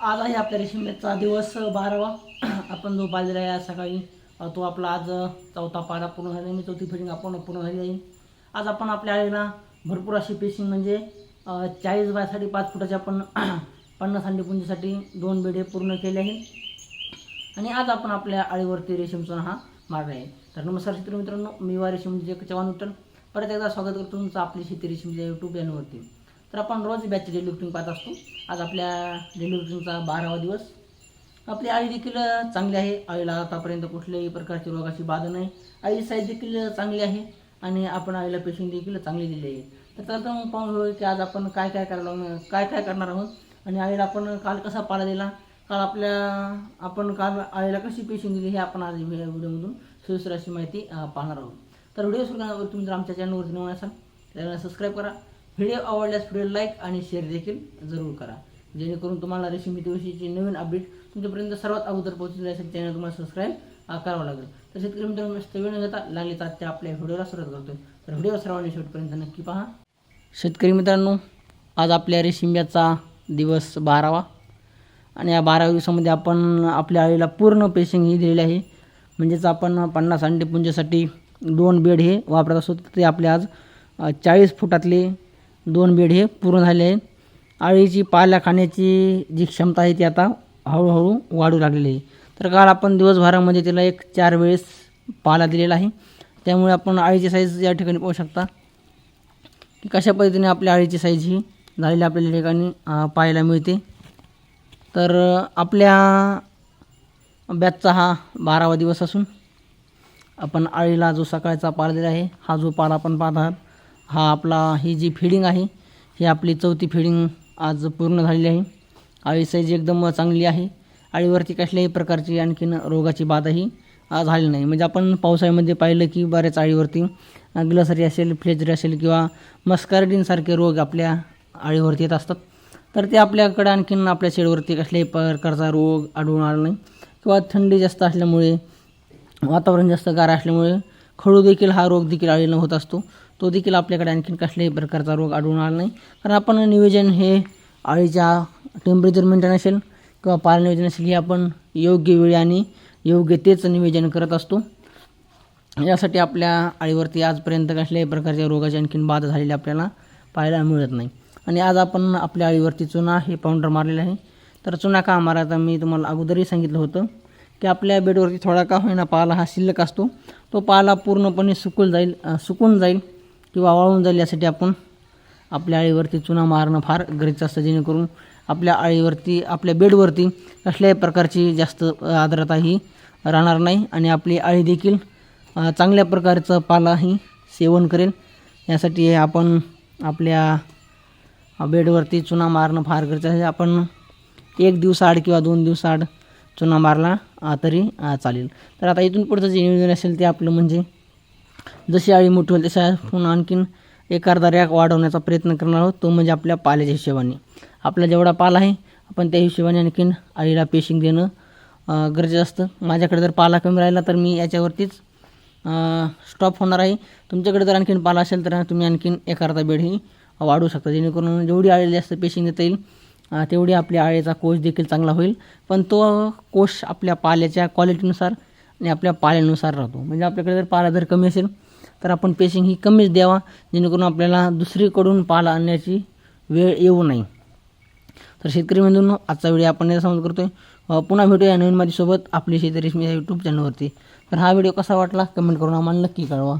आज आहे आपल्या रेशीमेचा दिवस बारावा. आपण जो पाहिलेला आहे आज सकाळी तो आपला आज चौथा पाडा पूर्ण झाला आणि चौथी फिटिंग आपण पूर्ण झाली आहे. आज आपण आपल्या आईला भरपूर अशी पेशिंग म्हणजे चाळीस बायसाठी पाच फुटाच्या आपण पन्नास अंडी पुंजीसाठी दोन बेडे पूर्ण केले आहे. आणि आज आपण आपल्या आळीवरती रेशीमचा हा मारला आहे. तर नमस्कार शेतकरी मित्रांनो मी वा रेशीम जे चव्हाण विठ्ठल परत एकदा स्वागत करतो तुमचं आपली शेती रेशीमच्या यूट्यूब चॅनलवरती तर आपण रोज बॅचची डेली रुटीन पाहत असतो. आज आपल्या डेली रुटीनचा बारावा दिवस. आपली आई देखील चांगली आहे. आईला आतापर्यंत कुठल्याही प्रकारची रोगाची बाधा नाही. आई साईज देखील चांगली आहे आणि आपण आईला पेशंट देखील चांगली दिली आहे. तर त्याला मग पाहून घेऊ की आज आपण काय काय करायला काय काय करणार आहोत आणि आईला आपण काल कसा पाला दिला? काल आपल्या आपण काल आईला कशी पेशंट दिली हे आपण आज व्हिडिओमधून सविस्तर अशी माहिती पाहणार आहोत. तर व्हिडिओ सुरू करण्यावर तुम्ही जर आमच्या चॅनलवरती नवीन असाल त्याला सबस्क्राईब करा. व्हिडिओ आवडल्यास व्हिडिओ लाईक आणि शेअर देखील जरूर करा. जेणेकरून तुम्हाला रेशीम दिवशीची नवीन अपडेट तुमच्यापर्यंत सर्वात अगोदर पोहोचण्यासाठी चॅनल तुम्हाला सबस्क्राईब करावं लागेल. तर शेतकरी मित्रांनो मस्त वेळ न घेता लागली तर आजच्या आपल्या व्हिडिओला सुरुवात करतो तर व्हिडिओ सर्वांनी शेवटपर्यंत नक्की पहा. शेतकरी मित्रांनो आज आपल्या रेशिंब्याचा दिवस बारावा. आणि या बाराव्या दिवसामध्ये आपण आपल्या आईला पूर्ण पेशिंग ही दिलेली आहे. म्हणजेच आपण पन्नास अंडे पुंजासाठी दोन बेड हे वापरत असतो. ते आपले आज चाळीस फुटातले दोन बेड हे पूर्ण झाले आहे. आळीची पाला खाण्याची जी क्षमता आहे ती आता हळूहळू वाढू लागलेली आहे. तर काल आपण दिवसभरामध्ये तिला एक चार वेळेस पाला दिलेला आहे. त्यामुळे आपण आळीची साईज या ठिकाणी पाहू शकता. की कशा पद्धतीने आपल्या आळीची साईज ही झालेली आपल्याला या ठिकाणी पाहायला मिळते. तर आपल्या बॅचचा हा बारावा दिवस असून आपण आळीला जो सकाळचा पाला दिला आहे हा जो पाला आपण पाहत आहात हा आपला ही जी फिडिंग आहे ही आपली चौथी फिडिंग आज पूर्ण झालेली आहे. आळी साईज एकदम चांगली आहे. आळीवरती कसल्याही प्रकारची आणखीन रोगाची बाधाही आज झाली नाही. म्हणजे आपण पावसाळ्यामध्ये पाहिलं की बऱ्याच आळीवरती ग्लसरी असेल फ्लेजरी असेल किंवा मस्कार्डिनसारखे रोग आपल्या आळीवरती येत असतात. तर ते आपल्याकडे आणखीन आपल्या शेडवरती कसल्याही प्रकारचा रोग आढळून आला नाही. किंवा थंडी जास्त असल्यामुळे वातावरण जास्त गार असल्यामुळे खळू देखील हा रोग देखील आळीनं होत असतो. तो देखील आपल्याकडे आणखीन कसल्याही प्रकारचा रोग आढळून आला नाही. कारण आपण नियोजन हे आळीच्या टेम्परेचर मेंटेन असेल किंवा पाल नियोजन असेल हे आपण योग्य वेळी आणि योग्य तेच नियोजन करत असतो. यासाठी आपल्या आळीवरती आजपर्यंत कसल्याही प्रकारच्या रोगाची आणखीन बाधा झालेली आपल्याला पाहायला मिळत नाही. आणि आज आपण आपल्या आळीवरती चुना हे पाऊंडर मारलेलं आहे. तर चुना का मारायचा मी तुम्हाला अगोदरही सांगितलं होतं. की आपल्या बेडवरती थोडा का होईना पाला हा शिल्लक असतो. तो पाला पूर्णपणे सुकून जाईल सुकून जाईल किंवा वाळून जाईल यासाठी आपण आपल्या आळीवरती चुना मारणं फार गरजेचं असतं. जेणेकरून आपल्या आळीवरती आपल्या बेडवरती कसल्याही प्रकारची जास्त आर्द्रता ही राहणार नाही आणि आपली आळी देखील चांगल्या प्रकारचं पालाही सेवन करेल. यासाठी आपण आपल्या बेडवरती चुना मारणं फार गरजेचं आहे. आपण एक दिवसाआड किंवा दोन दिवसाआड चुना मारला तरी चालेल. तर आता इथून पुढचं जे नियोजन असेल ते आपलं म्हणजे जशी आळी मोठी होईल तशा पुन्हा आणखीन एक अर्धा रॅक वाढवण्याचा प्रयत्न करणार आहोत. तो म्हणजे आपल्या पाल्याच्या हिशोबाने. आपला जेवढा पाला आहे आपण त्या हिशोबाने आणखीन आळीला पेशिंग देणं गरजेचं असतं. माझ्याकडे जर पाला कमी राहिला तर मी याच्यावरतीच स्टॉप होणार आहे. तुमच्याकडे जर आणखीन पाला असेल तर तुम्ही आणखीन एक अर्धा बेडही वाढवू शकता. जेणेकरून जेवढी आळी जास्त पेशिंग देता येईल तेवढी आपल्या आळीचा कोश देखील चांगला होईल. पण तो कोश आपल्या पाल्याच्या क्वालिटीनुसार आणि आपल्या पाल्यानुसार राहतो. म्हणजे आपल्याकडे जर पाला जर कमी असेल तर आपण पेशिंग ही कमीच द्यावा जेणेकरून आपल्याला दुसरीकडून पाला आणण्याची वेळ येऊ नये. तर शेतकरी बंधूंनो आजचा व्हिडिओ आपण याचा समज करतोय. आहे पुन्हा भेटूया नवीन माझ्यासोबत आपली शेती रेशमी या यूट्यूब चॅनलवरती तर हा व्हिडिओ कसा वाटला कमेंट करून आम्हाला नक्की कळवा.